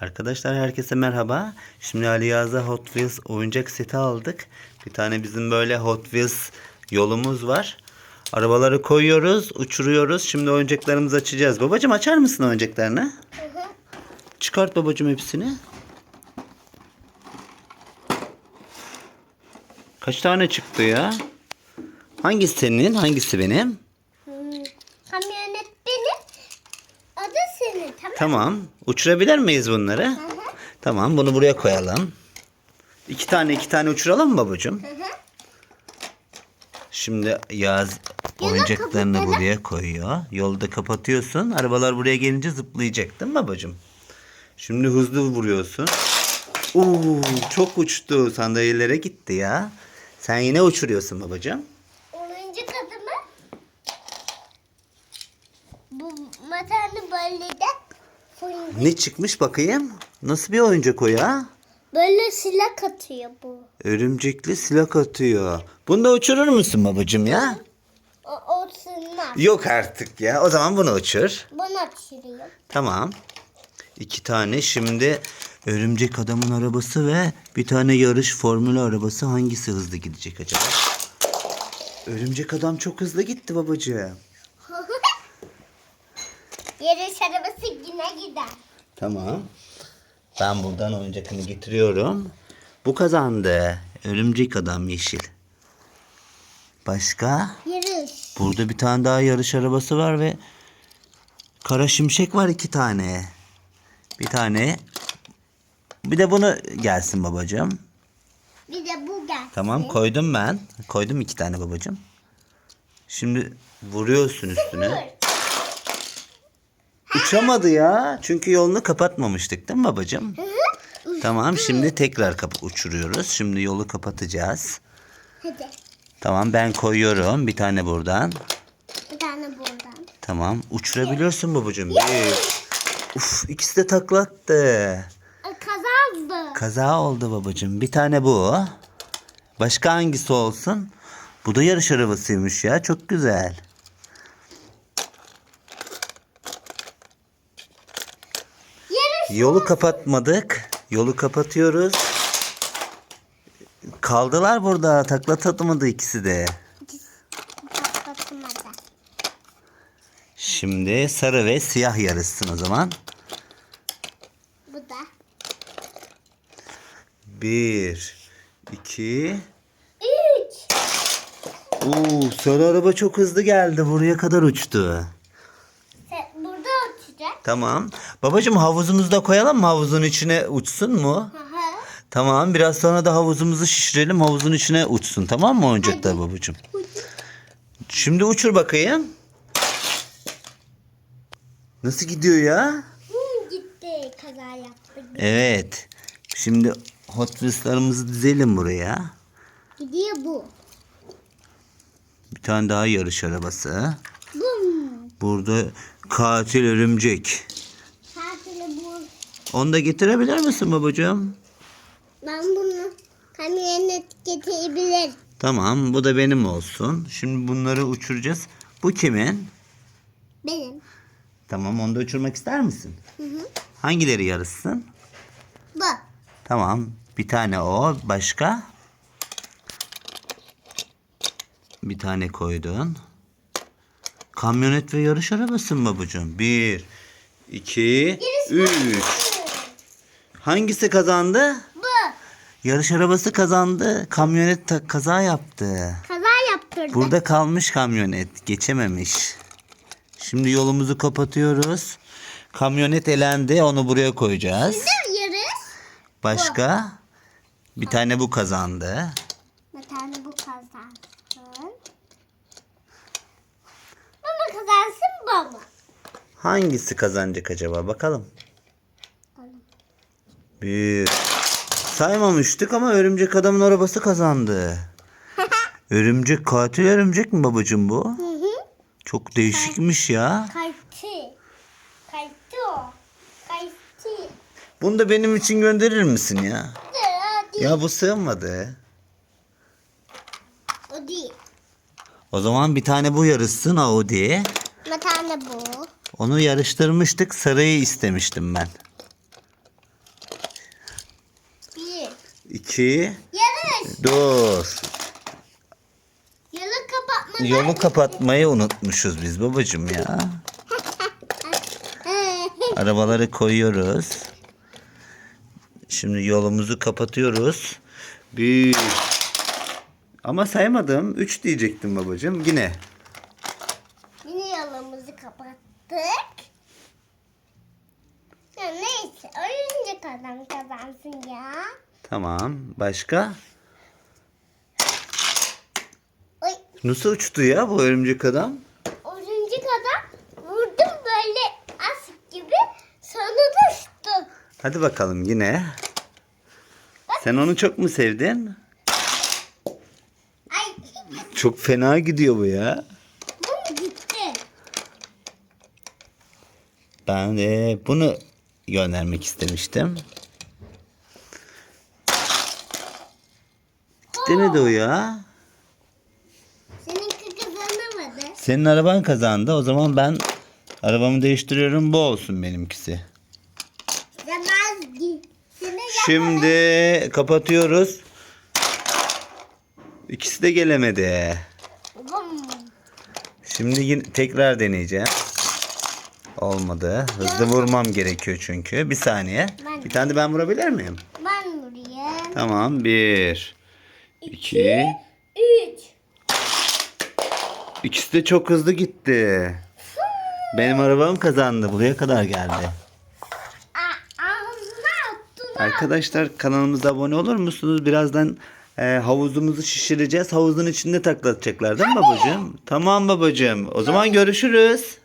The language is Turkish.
Arkadaşlar herkese merhaba. Şimdi Ali Yaz'a Hot Wheels oyuncak seti aldık. Bir tane bizim böyle Hot Wheels yolumuz var. Arabaları koyuyoruz, uçuruyoruz. Şimdi oyuncaklarımızı açacağız. Babacım açar mısın oyuncaklarını? Çıkart babacım hepsini. Kaç tane çıktı ya? Hangisi senin, hangisi benim? Hmm, Kamyonet benim. Tamam Tamam. Uçurabilir miyiz bunları? Hı hı. Tamam bunu buraya koyalım. İki tane iki tane uçuralım mı babacığım? Hı hı. Şimdi Yaz oyuncaklarını kapatalım. buraya koyuyor. Yolda kapatıyorsun. Arabalar buraya gelince zıplayacak değil mi babacığım? Şimdi hızlı vuruyorsun. Oo, çok uçtu. Sandalyelere gitti ya. Sen yine uçuruyorsun babacığım. Oyuncak adımı bu matanı böyle de fırın- Ne çıkmış bakayım? Nasıl bir oyuncak o ya? böyle silah atıyor bu. Örümcekli silah atıyor. Bunu da uçurur musun babacığım ya? O, o. Yok artık ya. O zaman bunu uçur. Bunu atıştırıyor. Tamam. İki tane şimdi örümcek adamın arabası ve bir tane yarış formülü arabası hangisi hızlı gidecek acaba? Örümcek adam çok hızlı gitti babacığım. Yarış arabası yine gider. Tamam. Ben buradan oyuncakını getiriyorum. Bu kazandı. Örümcek adam yeşil. Başka? Yarış. Burada bir tane daha yarış arabası var ve kara şimşek var iki tane. Bir tane. Bir de bunu gelsin babacığım. Bir de bu gelsin. Tamam koydum ben. Koydum iki tane babacığım. Şimdi vuruyorsun üstüne. Uçamadı ya. Çünkü yolunu kapatmamıştık değil mi babacığım? Tamam şimdi tekrar kap uçuruyoruz. Şimdi yolu kapatacağız. Hadi. Tamam ben koyuyorum. Bir tane buradan. Bir tane buradan. Tamam. Uçurabiliyorsun babacığım. Bir. Uf ikisi de taklattı. Kazandı. Kaza oldu babacığım. Bir tane bu. Başka hangisi olsun? Bu da yarış arabasıymış ya. Çok güzel. Yarış. Yolu kapatmadık. Yolu kapatıyoruz. Kaldılar burada. Takla atamadı ikisi de. Şimdi sarı ve siyah yarışsın o zaman. Bu da. Bir, iki. Üç. Oo, sarı araba çok hızlı geldi. Buraya kadar uçtu. Burada uçacak. Tamam. Babacığım havuzumuzu da koyalım mı? Havuzun içine uçsun mu? Hı hı. Tamam. Biraz sonra da havuzumuzu şişirelim. Havuzun içine uçsun. Tamam mı oyuncaklar babacığım? Şimdi uçur bakayım. Nasıl gidiyor ya? Hı, gitti. Kaza yaptı. Evet. Şimdi Hot Wheels'larımızı dizelim buraya. Gidiyor bu. Bir tane daha yarış arabası. Bum. Burada katil örümcek. Bu. Onu da getirebilir misin babacığım? Ben bunu kamyonet getirebilirim. Tamam bu da benim olsun. Şimdi bunları uçuracağız. Bu kimin? Benim. Tamam onu da uçurmak ister misin? Hı hı. Hangileri yarışsın? Bu. Tamam bir tane o. Başka? Bir tane koydun. Kamyonet ve yarış arabası mı babacığım? Bir, iki, üç. Hangisi kazandı? Bu. Yarış arabası kazandı. Kamyonet kaza yaptı. Kaza yaptırdı. Burada kalmış kamyonet. Geçememiş. Şimdi yolumuzu kapatıyoruz. Kamyonet elendi. Onu buraya koyacağız. Şimdi yarış. Başka? Bir tane bu kazandı. Bir tane bu kazansın. Hangisi kazanacak acaba? Bakalım. Bir. Saymamıştık ama örümcek adamın arabası kazandı. Örümcek katil örümcek mi babacığım bu? Hı hı. Çok değişikmiş ya. Kayıttı o. Kayıttı. Bunu da benim için gönderir misin ya? Ya bu sığmadı. O değil. O zaman bir tane bu yarışsın Audi. Bir tane bu. Onu yarıştırmıştık. Sarıyı istemiştim ben. Bir. İki. Yarış. Dur. Yolu kapatmadan. Yolu kapatmayı unutmuşuz biz babacım ya. Arabaları koyuyoruz. Şimdi yolumuzu kapatıyoruz. Bir. Ama saymadım. Üç diyecektim babacım. Yine kapattık. Ya neyse oyuncak adam kazansın ya. Tamam. Başka? Oy, Nasıl uçtu ya bu örümcek adam? oyuncak adam vurdum böyle asık gibi sonra düştü. Hadi bakalım yine. Sen onu çok mu sevdin? Ay Çok fena gidiyor bu ya. bu mu gitti? Ben de bunu göndermek istemiştim. Gitmedi o ya. Seninki kazanamadı. Senin araban kazandı. O zaman ben arabamı değiştiriyorum. Bu olsun benimkisi. Şimdi kapatıyoruz. İkisi de gelemedi. Şimdi yine tekrar deneyeceğim. Olmadı. Hızlı vurmam gerekiyor çünkü. Bir saniye. Ben- Bir tane de ben vurabilir miyim? Ben buraya. Tamam. Bir. iki. Üç. İkisi de çok hızlı gitti. Benim arabam kazandı. Buraya kadar geldi. Aa, ağzına attın. Arkadaşlar kanalımıza abone olur musunuz? Birazdan e, havuzumuzu şişireceğiz. Havuzun içinde taklatacaklar değil mi babacığım? Tamam babacığım. O zaman görüşürüz.